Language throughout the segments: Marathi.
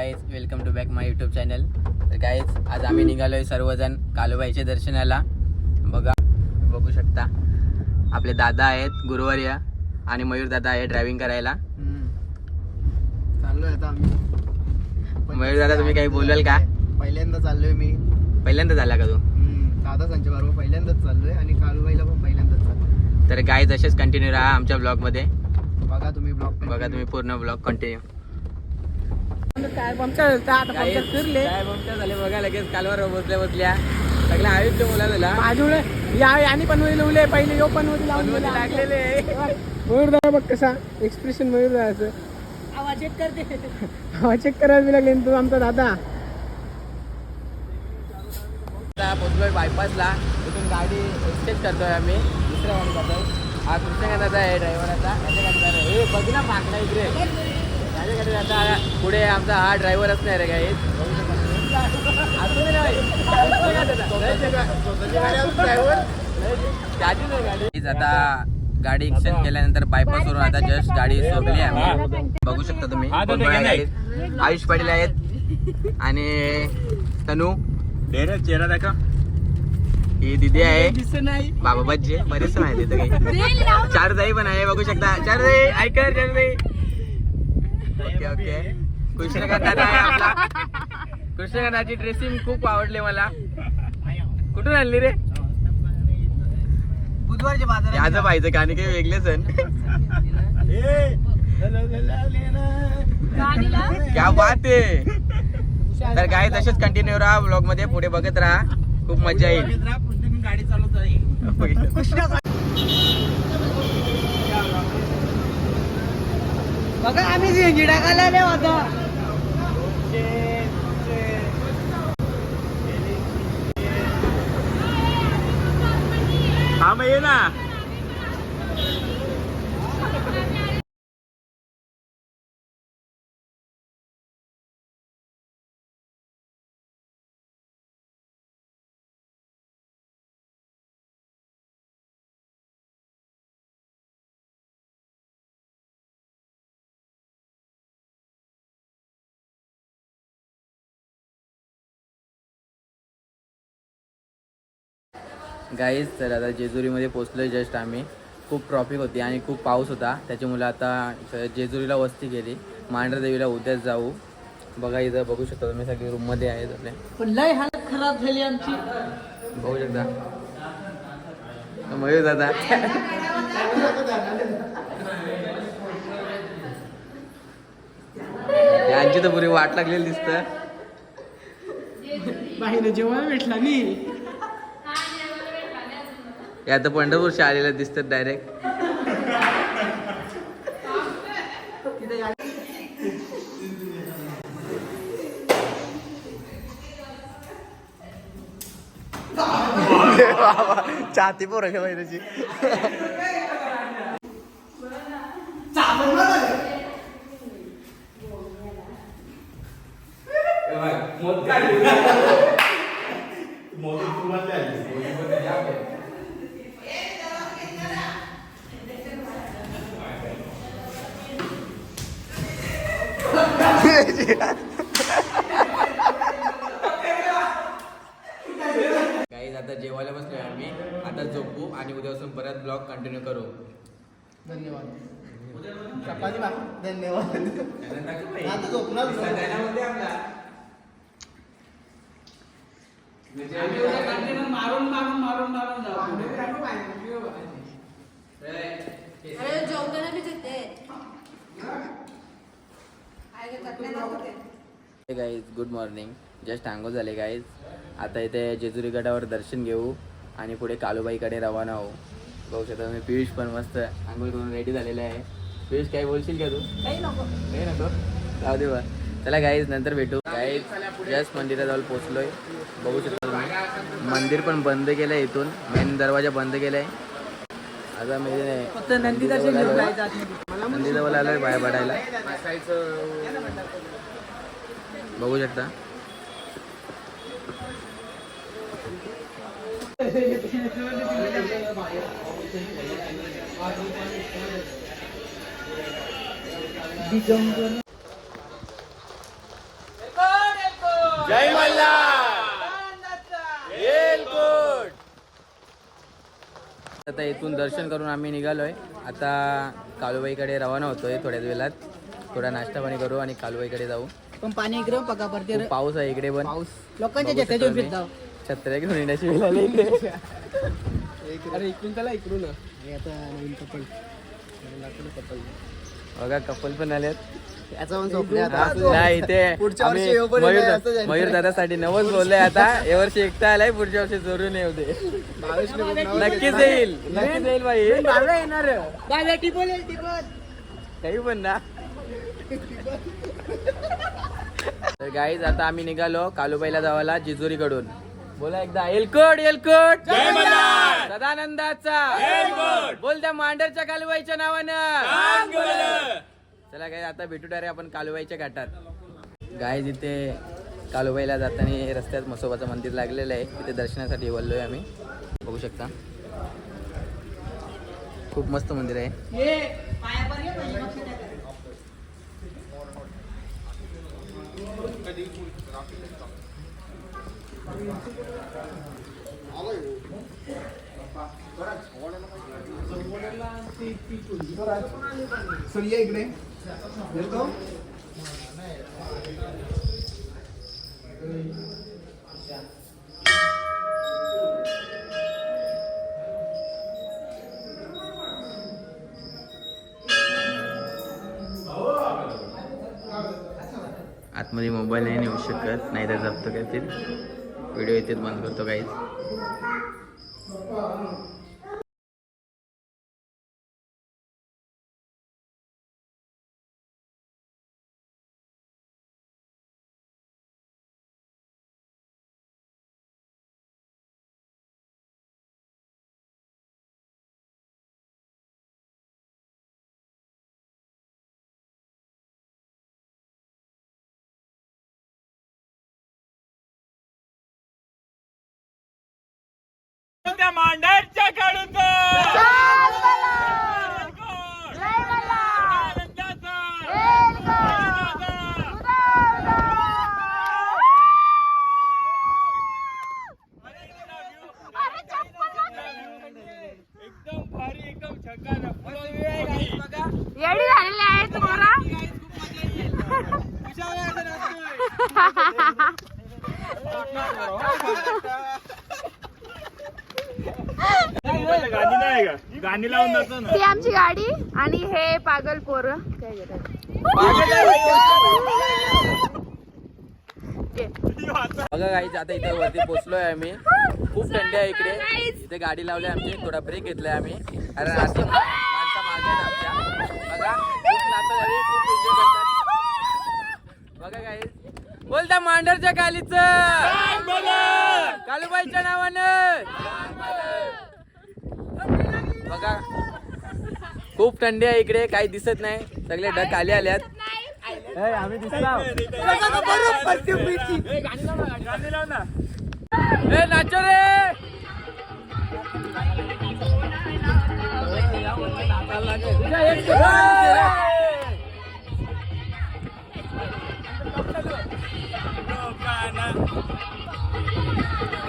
Guys welcome to back my YouTube channel तर गाईज आज आम्ही निघालोय सर्वजण कालूबाईच्या दर्शनाला. बघा बघू शकता. आपले दादा आहेत गुरुवार्य आणि मयूर दादा आहे ड्रायव्हिंग करायला. चाललोय आता आम्ही. मयूर दादा तुम्ही काही बोलाल का? पहिल्यांदा चाललोय मी. पहिल्यांदा झाला का तू? दादा संजय बरोबर पहिल्यांदाच चाललोय आणि कालूबाईला पण पहिल्यांदाच चाललोय. तर गाईज असेच कंटिन्यू राहा आमच्या ब्लॉगमध्ये बघा तुम्ही ब्लॉग बघा तुम्ही पूर्ण ब्लॉग कंटिन्यू काय पंक्चर फिरले काय झाले बघा लगेच कालवर बसल्या बसल्या सगळ्या आयुष्य मुलाला मुला तुला या आणि होईल लावले पहिले यो पण पनवती लागलेले. मयूर बघ कसा एक्सप्रेशन मयूरदाराचं आवाज चेक करते आवाज चेक करायला बी लागले तू आमचा दादा पोचलोय बायपासला इथून गाडी एक्सचेंज करतोय आम्ही दुसऱ्या गाडी करतोय हा कृष्ण दादा आहे ड्रायव्हराचा त्याच्या गाडी हे बघ ना मागणं इकडे आता पुढे आमचा हा ड्रायव्हर असणार आहे काही आता गाडी एक्सचेंज केल्यानंतर बायपास वरून आता जस्ट गाडी सोडली आहे बघू शकता तुम्ही. आयुष पाटील आहेत. आणि तनू. चेहरा दाखव ही दिदी आहे. नाही. बाबा बज्जे. बरेच माहिती काही. चार जाई पण आहे बघू शकता. चार जाई ऐकर चार जाई ओके ओके आपला. कृष्णकांताची ड्रेसिंग खूप आवडली मला. कुठून आणली रे? बुधवारच्या बाजारात याचं पाहिजे गाणी काही वेगळे सण. क्या बात आहे. तर काय तसेच कंटिन्यू राहा ब्लॉगमध्ये पुढे बघत राहा. खूप मजा येईल. गाडी चालवत आहे बघा आम्ही झेंजी टाकायला रे आता हा मग ये ना. गाईज तर आता जेजुरीमध्ये पोचलोय जस्ट आम्ही. खूप ट्रॉफिक होती आणि खूप पाऊस होता. त्याच्यामुळे आता जेजुरीला वस्ती केली. मांढरदेवीला उद्याच जाऊ. बघा इथं बघू शकता तुम्ही सगळे रूममध्ये आहेत आपले. पण लय हालत खराब झाली आमची. बघू शकता. मयूर दादा. यांची तर पुरी वाट लागलेली दिसतं. बाहेर जेवण भेटला मी या तर पंढरपूरच्या आलेल्या दिसतात डायरेक्ट छाती पोर त्याची काही आता जेवायला बसलोय आम्ही आता झोपू आणि उद्यापासून परत ब्लॉग कंटिन्यू करू धन्यवाद. चपाती भाकर धन्यवाद. आता झोपणार मारून मारून मारून मारून अरे जेवताना देते गाईज गुड मॉर्निंग जस्ट आंघोळ झाले गाईज आता इथे जेजुरी गडावर दर्शन घेऊ आणि पुढे कालूबाईकडे रवाना होऊ. बघू शकता तुम्ही. पियुष पण मस्त आंघोळ करून रेडी झालेला आहे. पियुष काय बोलशील का तू? काही नको. नाही नको? जाऊ दे बा. चला गाईज नंतर भेटू. गाईज जस्ट मंदिराजवळ पोचलोय बघू शकता तुम्ही. मंदिर पण बंद केलंय इथून. मेन दरवाजा बंद आता म्हणजे नंदीदाचे घेऊन जायचं आतमध्ये. नंदीजवळ आलोय बाहेर पडायला. बघू शकता. जय एलकोट आता इथून दर्शन करून आम्ही निघालोय. आता कालूबाईकडे रवाना होतोय थोड्याच वेळात थोडा नाश्ता पाणी करू आणि कालूबाईकडे जाऊ. पण पाणी इकडे पका खूप पाऊस आहे इकडे पण. पाऊस. लोकांच्या बघू शकतो. छत्र्या घेऊन येण्याची वेळ आली इकडे अरे इकडून चला इकडून आता नवीन कपल कपल बघा कपल पण आलेत. नाही इथे मयूर दादासाठी नवच बोललोय आता. या वर्षी एकटा आलाय पुढच्या वर्षी जोरून येऊ दे. नक्कीच येईल नक्कीच येईल बाई. येणार. काही पण ना. तर गाईज आता आम्ही निघालो कालुबाईला जावाला जेजुरी कडून बोला एकदा. एलकोट एलकोट! सदानंदाचा. बोल त्या मांडरच्या कालुबाईच्या नावानं. चला काय आता भेटू डायरेक्ट आपण कालुबाईच्या घाटात. गाईज इथे कालुबाईला जाताना रस्त्यात मसोबाचं मंदिर लागलेलं आहे. तिथे दर्शनासाठी बोललोय आम्ही. बघू शकता. खूप मस्त मंदिर आहे. सूर्य इकडे. येतो. आतमध्ये मोबाईल नाही नेऊ शकत नाही तर जप्त करतील व्हिडिओ इथेच बंद करतो काहीच त्या मांडरच्या काढून एकदम भारी एकदम येडी झालेली आहे तुम्हाला. गाणी नाही का? गाणी लावून जातो ना. ती आमची गाडी आणि हे पागल पोर. काय बघा गाईच आता इथे वरती पोहोचलोय आम्ही. खूप थंडी आहे इकडे. इथे गाडी लावली आमची. थोडा ब्रेक घेतलाय आम्ही. कारण आधी माणसं मागे आहेत आमच्या. बघा. खूप नातं झाली खूप एन्जॉय करतात. बघा गाईज बोलता मांडरच्या कालीच. कालूबाईच्या नावानं. बघा. खूप थंडी आहे इकडे काही दिसत नाही. सगळे ढग आले आल्यात. ए, आम्ही दिसला गाणी लाव ना ए नाचो रे.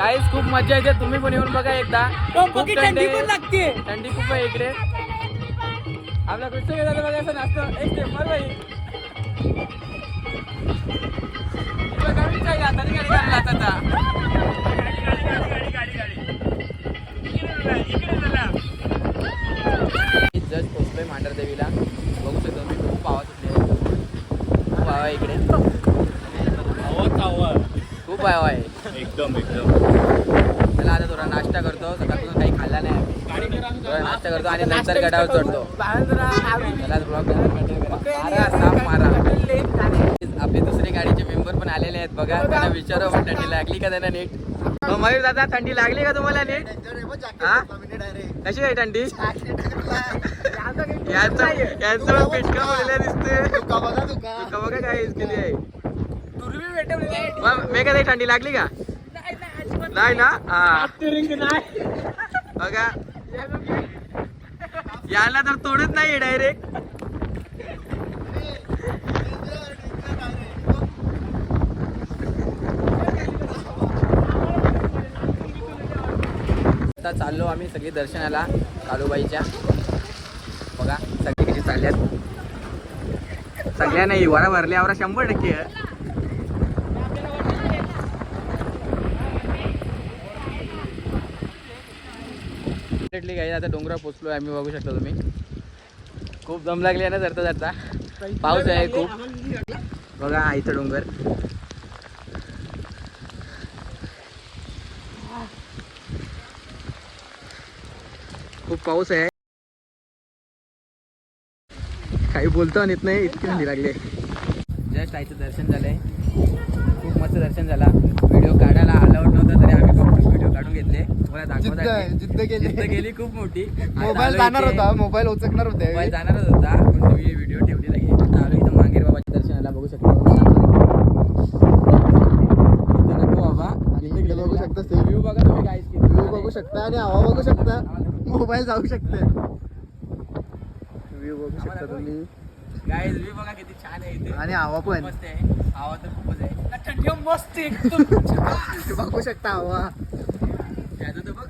काहीच खूप मजा येते. तुम्ही पण येऊन बघा एकदा. खूप थंडी पण लागते. थंडी खूप आहे इकडे. आपला कृष्ण गेला बघा असं नाचतो. एक step, मार बाई. तुला गाडी चाहिए आता नाही गाडी नाचायचा. मी जस्ट पोचलोय मांढर देवीला बघू शकतो मी खूप आवाज सुटले खूप आहे इकडे. खूप हवा आहे. एकदम एकदम. सकाळपासून काही खाल्ला नाही आम्ही. थोडा नाश्ता करतो आणि नंतर गडावर चढतो. त्याला ब्लॉग मारा साप मारा आपले दुसरी गाडीचे मेंबर पण आलेले आहेत बघा. त्यांना विचारू आपण थंडी लागली का त्यांना नीट? मयूर दादा थंडी लागली का तुम्हाला नीट? कशी आहे थंडी? यांचं यांचं पेटका पडलेला दिसते बघा काय किती आहे. मग मे का थंडी लागली का? नाही ना? बघा. यायला तर तोडत नाही डायरेक्ट आता चाललो आम्ही सगळी दर्शनाला कालूबाईच्या. बघा सगळी कशी चालल्यात. सगळ्यांना भरल्या भरल्यावर शंभर टक्के. आहे. काही आता डोंगरावर पोचलो आम्ही बघू शकता तुम्ही. खूप दम लागली आहे ना जरता जरता. पाऊस आहे खूप. बघा हा इथं डोंगर. खूप पाऊस आहे. काही बोलतो आणि येत नाही इतकी थंडी लागली जस्ट आईचं दर्शन झालंय. खूप मस्त दर्शन झाला. व्हिडिओ काढायला अलाउड नव्हता तरी आम्ही व्हिडिओ काढून घेतले तुम्हाला दाखवतात जिद्द केली. जिद्द गेली खूप मोठी. मोबाईल जाणार होता मोबाईल उचकणार होते. मोबाईल जाणारच होता पण तुम्ही व्हिडिओ ठेवली लगे आता आलो इथं मांगेर बाबाच्या दर्शनाला बघू शकता. इथं नको बाबा. आणि इकडे बघू शकता व्ह्यू बघा तुम्ही व्ह्यू बघू शकता आणि हवा बघू शकता. मोबाईल जाऊ शकते. व्ह्यू बघू शकता तुम्ही. बघा किती छान आहे इथे. आणि हवा पण. मस्त आहे. हवा तर खूपच आहे. थंडी मस्त आहे एकदम. बघू शकता हवा. त्याचं तर बघ.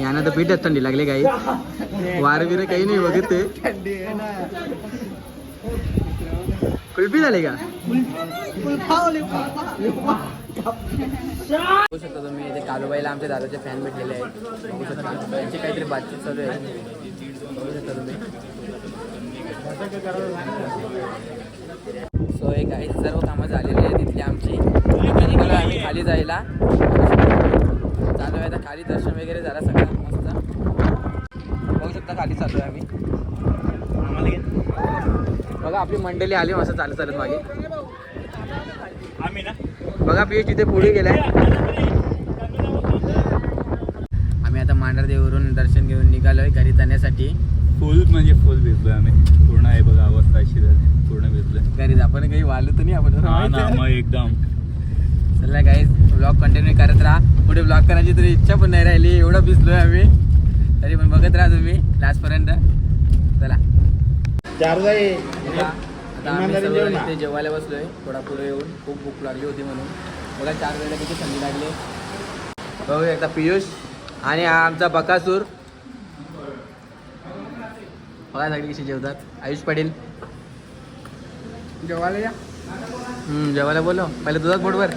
यांना तर पीठच थंडी लागली काही वार बिर काही नाही बघत ते. कुल्फी झाली का? बघू शकता तुम्ही इथे कालूबाईला आमच्या दादाचे फॅन भेटलेले आहेत. बघू शकता. त्यांची काहीतरी बातचीत चालू आहे. बघू शकता तुम्ही. सो एक आहे सर्व कामं झालेली आहेत तिथली आमची. निघालो आम्ही खाली जायला. चालू आहे आता खाली दर्शन वगैरे झालं सगळं. मस्त. बघू शकता खाली चालू आहे आम्ही. बघा आपली मंडळी आली मस्त चालत चालत मागे. आम्ही ना? बघा पियुष तिथे पुढे गेलाय. आम्ही आता मांढरदेवरून दर्शन घेऊन निघालोय घरी जाण्यासाठी. फुल म्हणजे फुल भिजलोय आम्ही. पूर्ण आहे बघा अवस्था अशी झाली. पूर्ण भिजलोय. घरी आपण काही वाढलो तर नाही आपण हा मग एकदम. चला काही ब्लॉग कंटिन्यू करत राहा. पुढे ब्लॉग करायची तरी इच्छा पण नाही राहिली. एवढं भिजलोय आम्ही. तरी पण बघत राहा तुम्ही लास्टपर्यंत चला. बघा, आता आम्ही सर्व इथे जेवायला बसलोय. थोडा पुढे येऊन खूप भूक लागली होती म्हणून. बघा चार वेळेला किती थंडी लागली. बघू एकदा पियुष आणि हा आमचा बकासूर. बघा सगळी कशी जेवतात. आयुष पाटील. जेवायला या. हम्म, जेवायला बोलो पहिले तुझाच बोटवर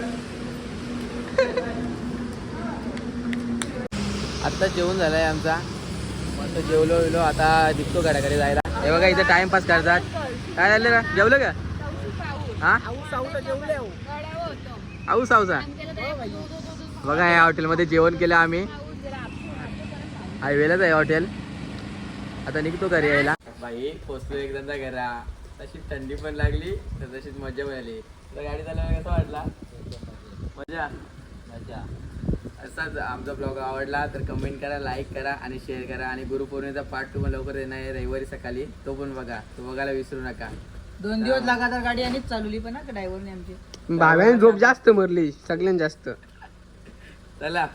आत्ता जेवण झालंय आमचा. मस्त जेवलो विलो आता दिसतो घराकडे जायला. हे बघा इथे टाइमपास करतात. काय झालं का जेवलं का? हा? आऊ साऊसा बघा या हॉटेलमध्ये जेवण केलं आम्ही. हायवेलाच आहे हॉटेल. आता निघतो घरी यायला. बाई पोचलो एकदा घरा. तशीच थंडी पण लागली तर तशीच मजा पण आली तर गाडी चालवायला कसं वाटला? मजा. मजा. असाच आमचा ब्लॉग आवडला तर कमेंट करा लाईक करा आणि शेअर करा. आणि गुरुपौर्णिमेचा पार्ट टू लवकर येणार आहे रविवारी सकाळी. तो पण बघा. तो बघायला विसरू नका. दोन दिवस लगातार गाडी आणि चालवली पण ना ड्रायव्हरने आमची? भाव्याने झोप जास्त मरली सगळ्यात जास्त. चला.